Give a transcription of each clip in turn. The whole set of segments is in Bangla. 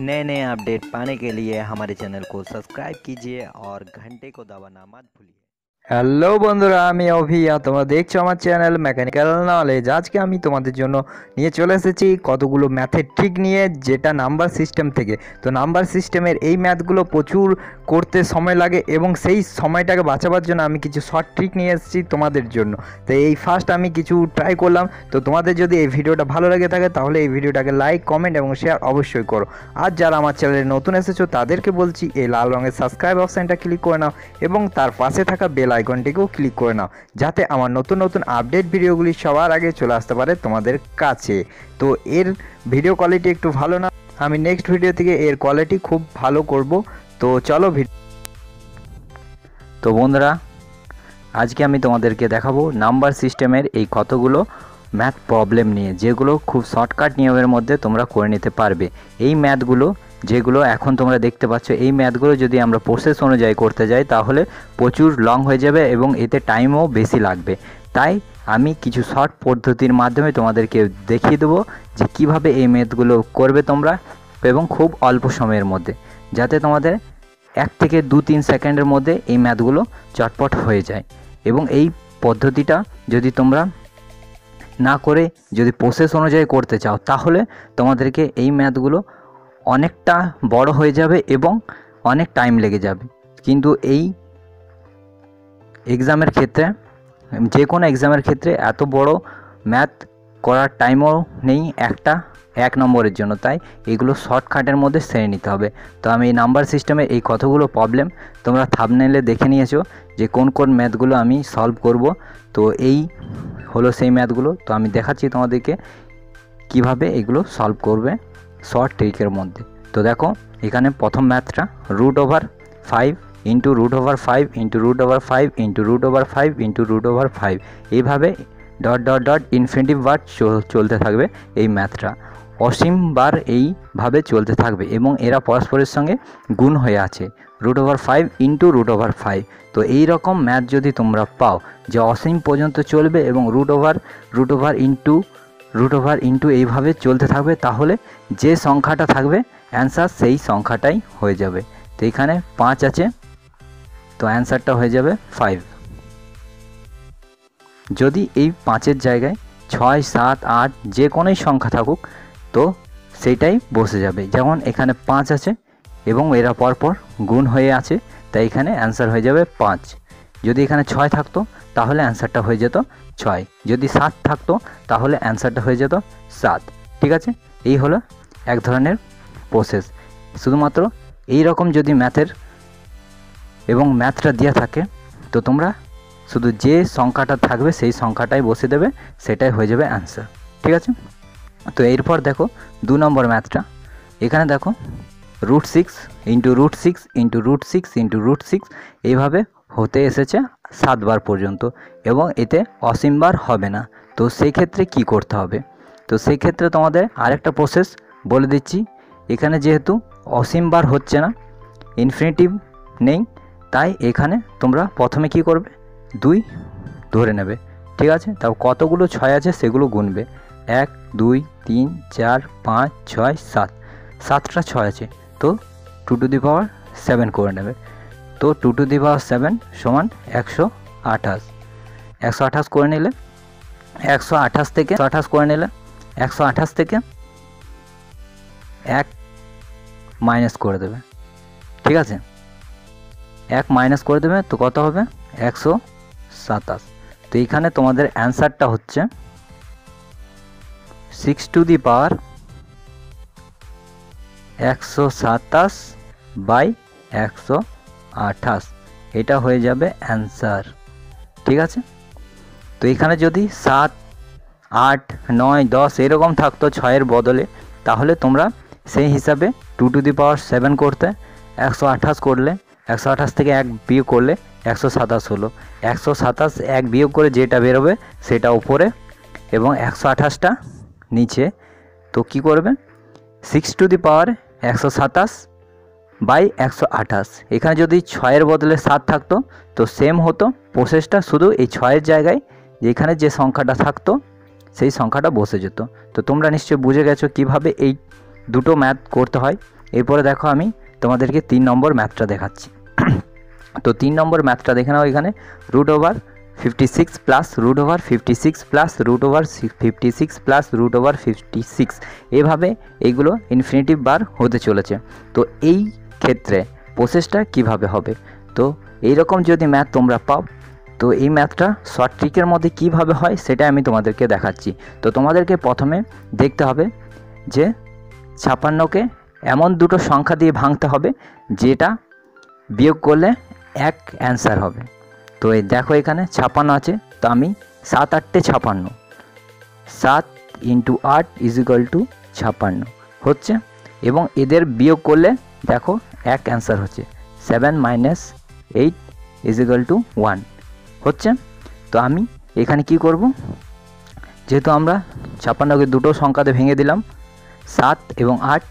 नए नए अपडेट पाने के लिए हमारे चैनल को सब्सक्राइब कीजिए और घंटे को दबाना मत भूलिए। হ্যালো বন্ধুরা, আমি অভিয়া। তোমরা দেখছ আমার চ্যানেল মেকানিক্যাল নলেজ আজকে আমি তোমাদের জন্য নিয়ে চলে এসেছি কতগুলো ম্যাথের ট্রিক নিয়ে, যেটা নাম্বার সিস্টেম থেকে। তো নাম্বার সিস্টেমের এই ম্যাথগুলো প্রচুর করতে সময় লাগে এবং সেই সময়টাকে বাঁচাবার জন্য আমি কিছু শর্ট ট্রিক নিয়ে এসেছি তোমাদের জন্য। তো এই ফার্স্ট আমি কিছু ট্রাই করলাম। তো তোমাদের যদি এই ভিডিওটা ভালো লাগে থাকে, তাহলে এই ভিডিওটাকে লাইক কমেন্ট এবং শেয়ার অবশ্যই করো। আর যারা আমার চ্যানেলে নতুন এসেছ, তাদেরকে বলছি, এই লাল রঙের সাবস্ক্রাইব অপশানটা ক্লিক করে নাও এবং তার পাশে থাকা বেল আইকনটিকেও ক্লিক করে নাও, যাতে আমার নতুন নতুন আপডেট ভিডিওগুলি সবার আগে চলে আসতে পারে তোমাদের কাছে। তো এর ভিডিও কোয়ালিটি একটু ভালো না, আমি নেক্সট ভিডিও থেকে এর কোয়ালিটি খুব ভালো করব। তো চলো তো বন্ধুরা, আজকে আমি তোমাদেরকে দেখাবো নাম্বার সিস্টেমের এই কতগুলো ম্যাথ প্রবলেম নিয়ে, যেগুলো খুব শর্টকাট নিয়মের মধ্যে তোমরা করে নিতে পারবে। এই ম্যাথগুলো যেগুলো এখন তোমরা দেখতে পাচ্ছ, এই ম্যাথগুলো যদি আমরা প্রসেস অনুযায়ী করতে যাই, তাহলে প্রচুর লং হয়ে যাবে এবং এতে টাইমও বেশি লাগবে। তাই আমি কিছু শর্ট পদ্ধতির মাধ্যমে তোমাদেরকে দেখিয়ে দেবো যে কীভাবে এই ম্যাথগুলো করবে তোমরা এবং খুব অল্প সময়ের মধ্যে, যাতে তোমাদের এক থেকে দু তিন সেকেন্ডের মধ্যে এই ম্যাথগুলো চটপট হয়ে যায়। এবং এই পদ্ধতিটা যদি তোমরা না করে যদি প্রসেস অনুযায়ী করতে চাও, তাহলে তোমাদেরকে এই ম্যাথগুলো অনেকটা বড় হয়ে যাবে এবং অনেক টাইম লেগে যাবে। কিন্তু এই এক্সামের ক্ষেত্রে, যে কোনো এক্সামের ক্ষেত্রে এত বড় ম্যাথ করার টাইমও নেই একটা, এক নম্বরের জন্য। তাই এগুলো শর্টকাটের মধ্যে সেরে নিতে হবে। তো আমি এই নাম্বার সিস্টেমে এই কতগুলো প্রবলেম তোমরা থাবনেলে দেখে নিয়েছো যে কোন কোন ম্যাথগুলো আমি সলভ করব। তো এই হলো সেই ম্যাথগুলো তো আমি দেখাচ্ছি তোমাদেরকে কীভাবে এগুলো সলভ করবে। শর্ট ট্রিকের মধ্যে। তো দেখো, এখানে প্রথম ম্যাথটা root over five into root over five into root over five into root over five into root over five এইভাবে ডট ডট ডট ইনফিনিটিভ বার চলতে থাকবে এই ম্যাথটা অসীম বার এইভাবে চলতে থাকবে এবং এরা পরস্পরের সঙ্গে গুণ হয়ে আছে। Root over five into root over five তো এই রকম ম্যাথ যদি তোমরা পাও, যে অসীম পর্যন্ত চলবে এবং root over root over into root over into এইভাবে চলতে থাকবে, তাহলে যে সংখ্যাটা থাকবে অ্যান্সার সেই সংখ্যাটাই হয়ে যাবে। তো এখানে পাঁচ আছে, তো অ্যান্সারটা হয়ে যাবে ফাইভ যদি এই পাঁচের জায়গায় ছয়, সাত, আট যে কোনোই সংখ্যা থাকুক, তো সেইটাই বসে যাবে। যেমন এখানে পাঁচ আছে, এবং এরা পরপর গুণ হয়ে আছে, তাই এখানে অ্যান্সার হয়ে যাবে পাঁচ। যদি এখানে ছয় থাকতো তাহলে অ্যান্সারটা হয়ে যেত ছয়। যদি সাত থাকতো, তাহলে অ্যান্সারটা হয়ে যেত সাত। ঠিক আছে? এই হলো এক ধরনের প্রসেস শুধুমাত্র এই রকম যদি ম্যাথের এবং ম্যাথটা দেওয়া থাকে, তো তোমরা শুধু যে সংখ্যাটা থাকবে, সেই সংখ্যাটাই বসে দেবে, সেটাই হয়ে যাবে অ্যান্সার ঠিক আছে? তো এরপর দেখো দু নম্বর ম্যাথটা এখানে দেখো root six into root six into root six into root six এইভাবে হতে এসেছে সাতবার পর্যন্ত এবং এতে অসীমবার হবে না। তো সেই ক্ষেত্রে কি করতে হবে? তো সেই ক্ষেত্রে তোমাদের আরেকটা প্রসেস বলে দিচ্ছি। এখানে যেহেতু অসীমবার হচ্ছে না ইনফিনিটিভ নেই, তাই এখানে তোমরা প্রথমে কি করবে? দুই ধরে নেবে। ঠিক আছে? তাও কতগুলো ছয় আছে সেগুলো গুনবে। এক, দুই, তিন, চার, পাঁচ, ছয়, সাত। সাতটা ছয় আছে। তো two to the power seven করে নেবে। তো two to the power seven সমান একশো আঠাশ। একশো আঠাশ করে নিলে, একশো আঠাশ থেকে আঠাশ করে নিলে, একশো আঠাশ থেকে এক মাইনাস করে দেবে। ঠিক আছে? এক মাইনাস করে দেবে তো কত হবে? একশো সাতাশ। তো এইখানে তোমাদের অ্যান্সারটা হচ্ছে সিক্স টু দি পাওয়ার একশো সাতাশ বাই একশো আঠাশ। এটা হয়ে যাবে অ্যান্সার ঠিক আছে? তো এখানে যদি সাত, আট, নয়, দশ এরকম থাকতো ছয়ের বদলে, তাহলে তোমরা সেই হিসাবে two to the power seven করতে, একশো আঠাশ করলে, একশো আঠাশ থেকে এক বিয়োগ করলে একশো সাতাশ হলো। একশো সাতাশ এক বিয়োগ করে যেটা বেরোবে সেটা উপরে এবং একশো আঠাশটা নিচে। তো কি করবে? সিক্স টু দি পাওয়ার একশো সাতাশ বাই একশো আঠাশ। এখানে যদি ছয়ের বদলে সাত থাকতো, তো সেম হতো। প্রসেসটা শুধু এই ছয়ের জায়গায় যেখানে যে সংখ্যাটা থাকতো, সেই সংখ্যাটা বসে যেত। তো তোমরা নিশ্চয়ই বুঝে গেছো কীভাবে এই দুটো ম্যাথ করতে হয়। এরপরে দেখো আমি তোমাদেরকে তিন নম্বর ম্যাথটা দেখাচ্ছি। তো তিন নম্বর ম্যাথটা দেখে নাও এখানে। Root over fifty six plus root over fifty six plus root over fifty six plus root over fifty six এভাবে এইগুলো ইনফিনিটিভ বার হতে চলেছে। তো এই ক্ষেত্রে প্রসেসটা কীভাবে হবে? তো এইরকম যদি ম্যাথ তোমরা পাও, তো এই ম্যাথটা শর্ট ট্রিকের মধ্যে কীভাবে হয় সেটা আমি তোমাদেরকে দেখাচ্ছি। তো তোমাদেরকে প্রথমে দেখতে হবে যে ছাপান্নকে এমন দুটো সংখ্যা দিয়ে ভাঙতে হবে যেটা বিয়োগ করলে এক অ্যান্সার হবে। তো এই দেখো এখানে ছাপান্ন আছে, তো আমি সাত আটটে ছাপান্ন। সাত ইন্টু আট ইজ ইকাল টু ছাপান্ন। হচ্ছে? এবং এদের বিয়োগ করলে দেখো এক অ্যান্সার হচ্ছে। Seven minus eight is equal to one. হচ্ছে? তো আমি এখানে কি করব? যেহেতু আমরা ছাপান্নকে দুটো সংখ্যাতে ভেঙে দিলাম, সাত এবং আট,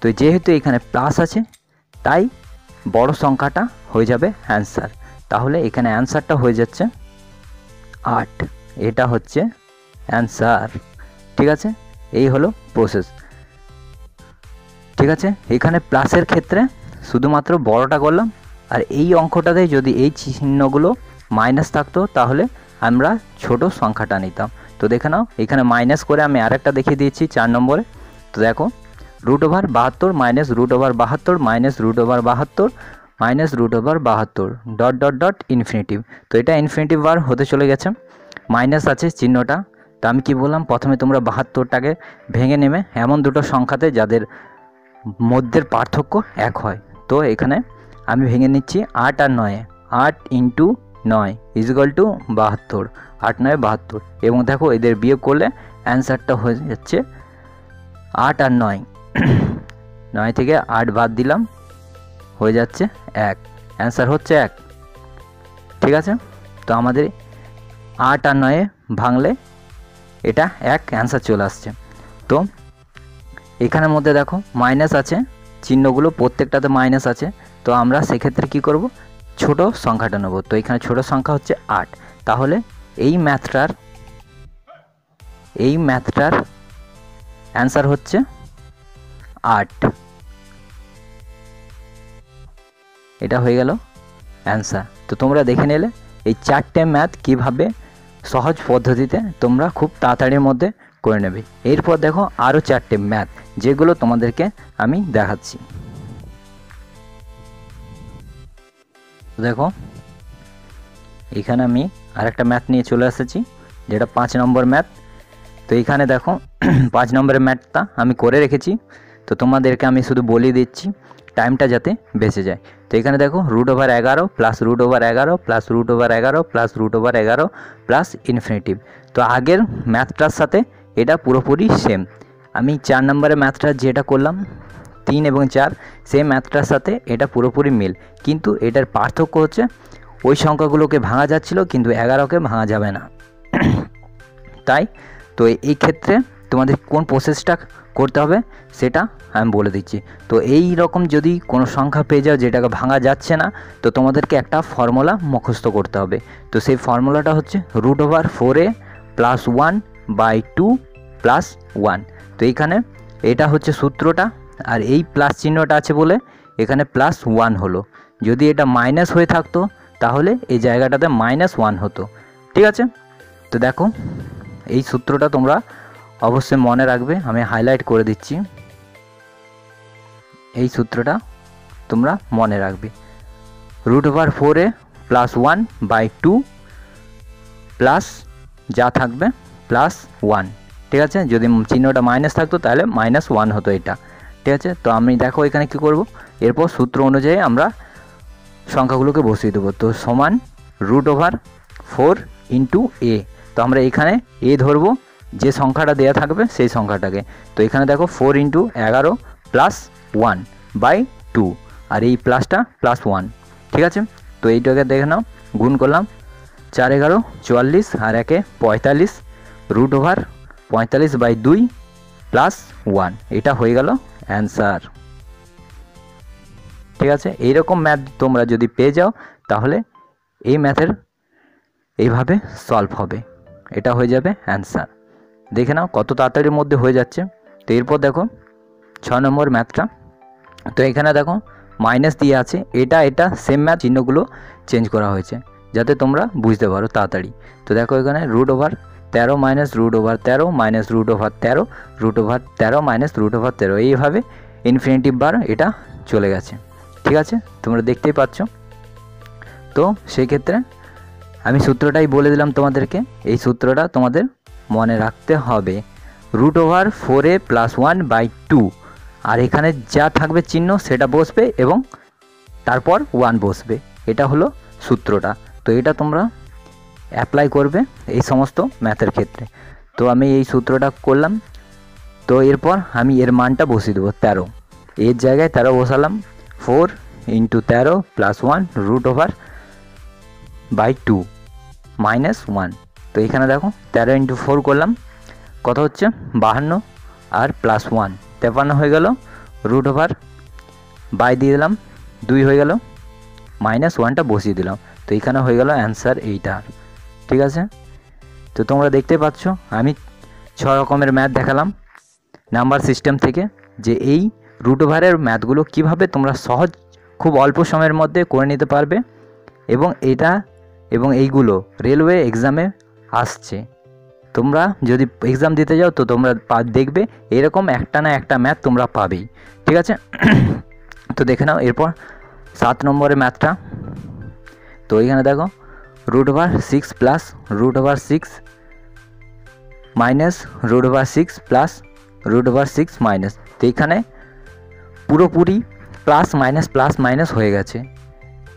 তো যেহেতু এখানে প্লাস আছে, তাই বড় সংখ্যাটা হয়ে যাবে অ্যান্সার। তাহলে এখানে অ্যান্সারটা হয়ে যাচ্ছে আট। এটা হচ্ছে অ্যান্সার। ঠিক আছে? এই হলো প্রসেস ঠিক আছে? এখানে প্লাসের ক্ষেত্রে শুধুমাত্র বড়টা করলাম, আর এই অঙ্কটাতে যদি এই চিহ্নগুলো মাইনাস থাকতো, তাহলে আমরা ছোট সংখ্যাটা নিতাম। তো দেখে নাও, এখানে মাইনাস করে আমি আরেকটা দেখিয়ে দিয়েছি চার নম্বরে। তো দেখো রুট ওভার বাহাত্তর মাইনাস রুট ওভার বাহাত্তর মাইনাস রুট ওভার বাহাত্তর মাইনাস রুট ওভার বাহাত্তর ডট ডট ডট ইনফিনিটিভ তো এটা ইনফিনিটিভ বার হতে চলে গেছে। মাইনাস আছে চিহ্নটা। তো আমি কি বললাম, প্রথমে তোমরা বাহাত্তরটাকে ভেঙে নেবে। এমন দুটো সংখ্যাতে যাদের মধ্যের পার্থক্য এক হয়। তো এখানে আমি ভেঙে নিচ্ছি আট আর নয়ে। আট ইন্টু নয় ইজিক্যাল টু বাহাত্তর। আট নয়, বাহাত্তর। এবং দেখো এদের বিয়োগ করলে অ্যান্সারটা হয়ে যাচ্ছে আট আর নয়। নয় থেকে আট বাদ দিলাম, হয়ে যাচ্ছে এক। অ্যান্সার হচ্ছে এক। ঠিক আছে? তো আমাদের আট আর নয়ে ভাঙলে এটা এক অ্যান্সার চলে আসছে। তো এখানের মধ্যে দেখো মাইনাস আছে। চিহ্নগুলো প্রত্যেকটাতে মাইনাস আছে। তো আমরা সেক্ষেত্রে কি করব? ছোট সংখ্যাটা নেব। তো এখানে ছোট সংখ্যা হচ্ছে আট। তাহলে এই ম্যাথটার এই ম্যাথটার অ্যান্সার হচ্ছে আট। এটা হয়ে গেল অ্যান্সার তো তোমরা দেখে নিলে, এই চারটে ম্যাথ কীভাবে সহজ পদ্ধতিতে তোমরা খুব তাড়াতাড়ির মধ্যে করে নেবে। এরপর দেখো আরও চারটে ম্যাথ যেগুলো তোমাদেরকে আমি দেখাচ্ছি। দেখো, এখানে আমি আরেকটা ম্যাথ নিয়ে চলে এসেছি, যেটা পাঁচ নম্বর ম্যাথ। তো এখানে দেখো, পাঁচ নম্বরের ম্যাথটা আমি করে রেখেছি। তো তোমাদেরকে আমি শুধু বলে দিচ্ছি, টাইমটা যাতে বেঁচে যায়। তো এখানে দেখো রুট ওভার এগারো প্লাস রুট ওভার এগারো প্লাস রুট ওভার এগারো প্লাস রুট ওভার এগারো প্লাস ইনফিনিটিভ তো আগের ম্যাথটার সাথে এটা পুরোপুরি সেম আমি চার নম্বরের ম্যাথটা যেটা করলাম, তিন এবং চার সেই ম্যাথটার সাথে এটা পুরোপুরি মিল। কিন্তু এটার পার্থক্য হচ্ছে, ওই সংখ্যাগুলোকে ভাঙা যাচ্ছিল, কিন্তু এগারোকে ভাঙা যাবে না। তাই, তো এই ক্ষেত্রে তোমাদের কোন প্রসেসটা করতে হবে, সেটা আমি বলে দিচ্ছি। তো এই রকম যদি কোনো সংখ্যা পেয়ে যাও যেটাকে ভাঙা যাচ্ছে না, তো তোমাদেরকে একটা ফর্মুলা মুখস্থ করতে হবে। তো সেই ফর্মুলাটা হচ্ছে root over four A plus one by two plus one তো এইখানে এটা হচ্ছে সূত্রটা, আর এই প্লাস চিহ্নটা আছে বলে এখানে প্লাস ওয়ান হলো। যদি এটা মাইনাস হয়ে থাকতো, তাহলে এই জায়গাটাতে মাইনাস ওয়ান হতো। ঠিক আছে? তো দেখো, এই সূত্রটা তোমরা অবশ্যই মনে রাখবে, আমি হাইলাইট করে দিচ্ছি। এই সূত্রটা তোমরা মনে রাখবে। রুট ওভার ফোরে plus one by two plus যা থাকবে প্লাস ওয়ান ঠিক আছে? যদি চিহ্নটা মাইনাস থাকতো তাহলে মাইনাস ওয়ান হতো এটা। ঠিক আছে? তো আমি দেখো এখানে কি করব? এরপর সূত্র অনুযায়ী আমরা সংখ্যাগুলোকে বসিয়ে দেবো। তো সমান root over four into A তো আমরা এখানে এ ধরবো। যে সংখ্যাটা দেওয়া থাকবে সেই সংখ্যাটাকে। তো এখানে দেখো ফোর ইন্টু এগারো প্লাস ওয়ান বাই টু আর এই প্লাসটা প্লাস ওয়ান ঠিক আছে? তো এইটাকে দেখে নাও। গুণ করলাম। চার এগারো, চুয়াল্লিশ আর একে পঁয়তাল্লিশ। রুট ওভার পঁয়তাল্লিশ বাই দুই প্লাস ওয়ান। এটা হয়ে গেল অ্যান্সার। ঠিক আছে? এইরকম ম্যাথ তোমরা যদি পেয়ে যাও, তাহলে এই ম্যাথের এইভাবে সলভ হবে। এটা হয়ে যাবে অ্যান্সার। দেখে নাও কত তাড়াতাড়ির মধ্যে হয়ে যাচ্ছে। তো এরপর দেখো ছ নম্বর ম্যাথটা। তো এখানে দেখো মাইনাস দিয়ে আছে। এটা এটা সেম ম্যাথ চিহ্নগুলো চেঞ্জ করা হয়েছে, যাতে তোমরা বুঝতে পারো তাড়াতাড়ি। তো দেখো এখানে রুট ওভার তেরো মাইনাস রুট ওভার তেরো মাইনাস রুট ওভার তেরো রুট ওভার তেরো মাইনাস রুট ওভার তেরো। এইভাবে ইনফিনিটিভ বার এটা চলে গেছে। ঠিক আছে? তোমরা দেখতেই পাচ্ছ। তো সেই ক্ষেত্রে আমি সূত্রটাই বলে দিলাম তোমাদেরকে। এই সূত্রটা তোমাদের মনে রাখতে হবে। Root over four A plus one by two আর এখানে যা থাকবে চিহ্ন সেটা বসবে এবং তারপর ওয়ান বসবে। এটা হলো সূত্রটা। তো এটা তোমরা অ্যাপ্লাই করবে এই সমস্ত ম্যাথের ক্ষেত্রে। তো আমি এই সূত্রটা করলাম। তো এরপর আমি এর মানটা বসিয়ে দেবো তেরো। এর জায়গায় তেরো বসালাম। ফোর ইন্টু তেরো plus one root over by two minus one তো এখানে দেখো, তেরো ইন্টু ফোর করলাম। কত হচ্ছে? বাহান্ন আর প্লাস ওয়ান তেপান্ন হয়ে গেল রুট ওভার বাই দিয়ে দিলাম। দুই হয়ে গেল মাইনাস ওয়ানটা বসিয়ে দিলাম। তো এখানে হয়ে গেল অ্যান্সার এইটা ঠিক আছে? তো তোমরা দেখতে পাচ্ছ, আমি ছ রকমের ম্যাথ দেখালাম। নাম্বার সিস্টেম থেকে যে এই রুট ওভারের ম্যাথগুলো কীভাবে তোমরা সহজ, খুব অল্প সময়ের মধ্যে করে নিতে পারবে এবং এটা এবং এইগুলো রেলওয়ে এক্সামে আসছে। তোমরা যদি এক্সাম দিতে যাও তো তোমরা দেখবে এরকম একটা না একটা ম্যাথ তোমরা পাবেই। ঠিক আছে? তো দেখে নাও, এরপর সাত নম্বরের ম্যাথটা। তো এখানে দেখো root over six plus root over six minus root over six plus root over six minus তো এখানে পুরোপুরি প্লাস মাইনাস প্লাস মাইনাস হয়ে গেছে।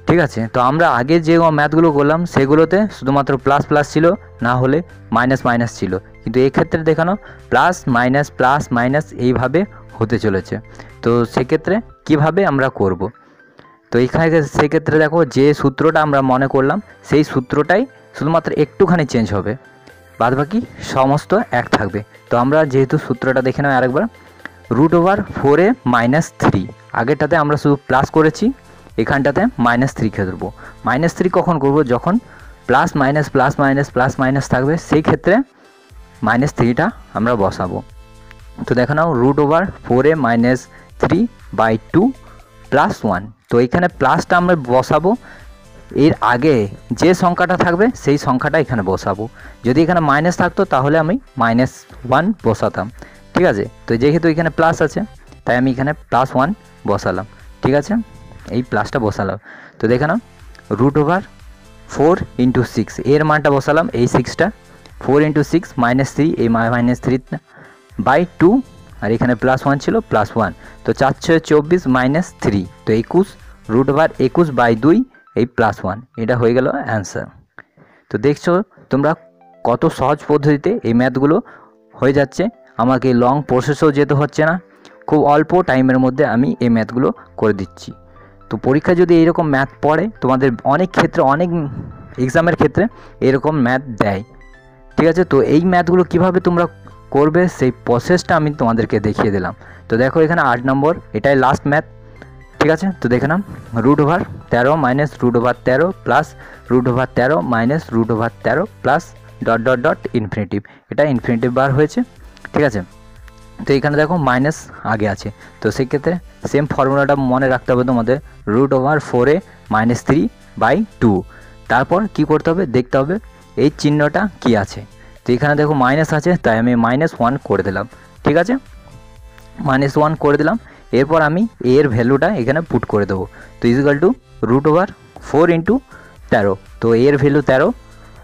ঠিক আছে? তো আমরা আগে যে ম্যাথগুলো করলাম, সেগুলোতে শুধুমাত্র প্লাস প্লাস ছিল, না হলে মাইনাস মাইনাস ছিল। কিন্তু এক্ষেত্রে দেখানো প্লাস মাইনাস প্লাস মাইনাস এইভাবে হতে চলেছে। তো সেক্ষেত্রে কীভাবে আমরা করব? তো এখানে সেক্ষেত্রে দেখো যে সূত্রটা আমরা মনে করলাম, সেই সূত্রটাই শুধুমাত্র একটুখানি চেঞ্জ হবে। বাদ বাকি সমস্ত এক থাকবে। তো আমরা যেহেতু সূত্রটা দেখে নেব আরেকবার রুট ওভার ফোরে মাইনাস থ্রি আগেরটাতে আমরা শুধু প্লাস করেছি, এখানটাতে মাইনাস থ্রি খেয়ে দেবো মাইনাস থ্রি কখন করব? যখন plus minus plus minus plus minus থাকবে, সেই ক্ষেত্রে মাইনাস থ্রিটা আমরা বসাবো। তো দেখো নাও রুট ওভার ফোরে minus three by two plus one তো এখানে প্লাসটা আমরা বসাবো। এর আগে যে সংখ্যাটা থাকবে, সেই সংখ্যাটা এখানে বসাবো। যদি এখানে মাইনাস থাকতো, তাহলে আমি মাইনাস ওয়ান বসাতাম। ঠিক আছে? তো যেহেতু এখানে প্লাস আছে, তাই আমি এখানে প্লাস ওয়ান বসালাম। ঠিক আছে? এই প্লাসটা বসালাম। তো দেখে নাও root over four into six এর মানটা বসালাম, এই সিক্সটা four into six minus three এই মাইনাস থ্রি বাই টু আর এখানে প্লাস ওয়ান ছিল প্লাস ওয়ান তো চার ছয় চব্বিশ মাইনাস থ্রি তো একুশ রুট ওভার একুশ বাই দুই, এই প্লাস ওয়ান এটা হয়ে গেল অ্যান্সার তো দেখছ, তোমরা কত সহজ পদ্ধতিতে এই ম্যাথগুলো হয়ে যাচ্ছে। আমাকে লং প্রসেসও যেতে হচ্ছে না। খুব অল্প টাইমের মধ্যে আমি এই ম্যাথগুলো করে দিচ্ছি। তো পরীক্ষা যদি এইরকম ম্যাথ পড়ে, তোমাদের অনেক ক্ষেত্রে, অনেক এক্সামের ক্ষেত্রে এরকম ম্যাথ দেয়। ঠিক আছে? তো এই ম্যাথগুলো কীভাবে তোমরা করবে, সেই প্রসেসটা আমি তোমাদেরকে দেখিয়ে দিলাম। তো দেখো এখানে আট নম্বর, এটাই লাস্ট ম্যাথ ঠিক আছে? তো দেখে নাম রুট ওভার তেরো মাইনাস রুট ওভার তেরো প্লাস রুট ওভার তেরো মাইনাস রুট ওভার তেরো plus dot dot dot infinitive এটা ইনফিনিটিভ বার হয়েছে, ঠিক আছে? তো এখানে দেখো মাইনাস আগে আছে। তো সেক্ষেত্রে সেম ফর্মুলাটা মনে রাখতে হবে তোমাদের রুট ওভার ফোরে মাইনাস থ্রি বাই টু তারপর কি করতে হবে? দেখতে হবে, এই চিহ্নটা কি আছে? তো এখানে দেখো মাইনাস আছে, তাই আমি মাইনাস ওয়ান করে দিলাম। ঠিক আছে? মাইনাস ওয়ান করে দিলাম। এরপর আমি এর ভ্যালুটা এখানে পুট করে দেবো। তো is equal to root over four into তেরো। তো এর ভ্যালু তেরো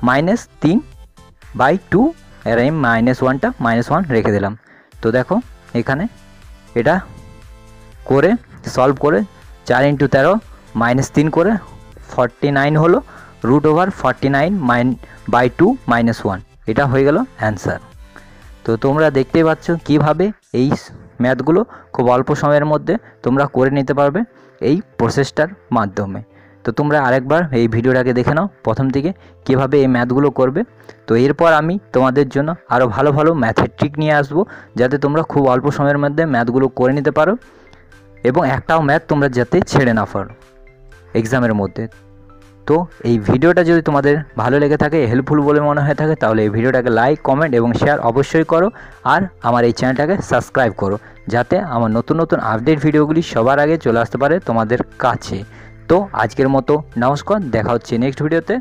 মাইনাস তিন বাই টু এর আমি মাইনাস ওয়ানটা মাইনাস ওয়ান রেখে দিলাম। তো দেখো, এখানে এটা করে সলভ করে চার ইন্টু তেরো মাইনাস তিন করে ফর্টি নাইন হলো root over forty nine minus by two minus one এটা হয়ে গেল অ্যান্সার তো তোমরা দেখতেই পাচ্ছ কীভাবে এই ম্যাথগুলো খুব অল্প সময়ের মধ্যে তোমরা করে নিতে পারবে এই প্রসেসটার মাধ্যমে। তো তোমরা আরেকবার এই ভিডিওটাকে দেখে নাও প্রথম থেকে কীভাবে এই ম্যাথগুলো করবে। তো এরপর আমি তোমাদের জন্য আরও ভালো ভালো ম্যাথের ট্রিক নিয়ে আসব যাতে তোমরা খুব অল্প সময়ের মধ্যে ম্যাথগুলো করে নিতে পারো এবং একটাও ম্যাথ তোমরা যাতে ছেড়ে না পারো। এক্সামের মধ্যে। তো এই ভিডিওটা যদি তোমাদের ভালো লেগে থাকে হেল্পফুল বলে মনে হয়ে থাকে, তাহলে এই ভিডিওটাকে লাইক কমেন্ট এবং শেয়ার অবশ্যই করো আর আমার এই চ্যানেলটাকে সাবস্ক্রাইব করো যাতে আমার নতুন নতুন আপডেট ভিডিওগুলি সবার আগে চলে আসতে পারে তোমাদের কাছে। তো আজকের মতো নমস্কার, দেখা হচ্ছে নেক্সট ভিডিওতে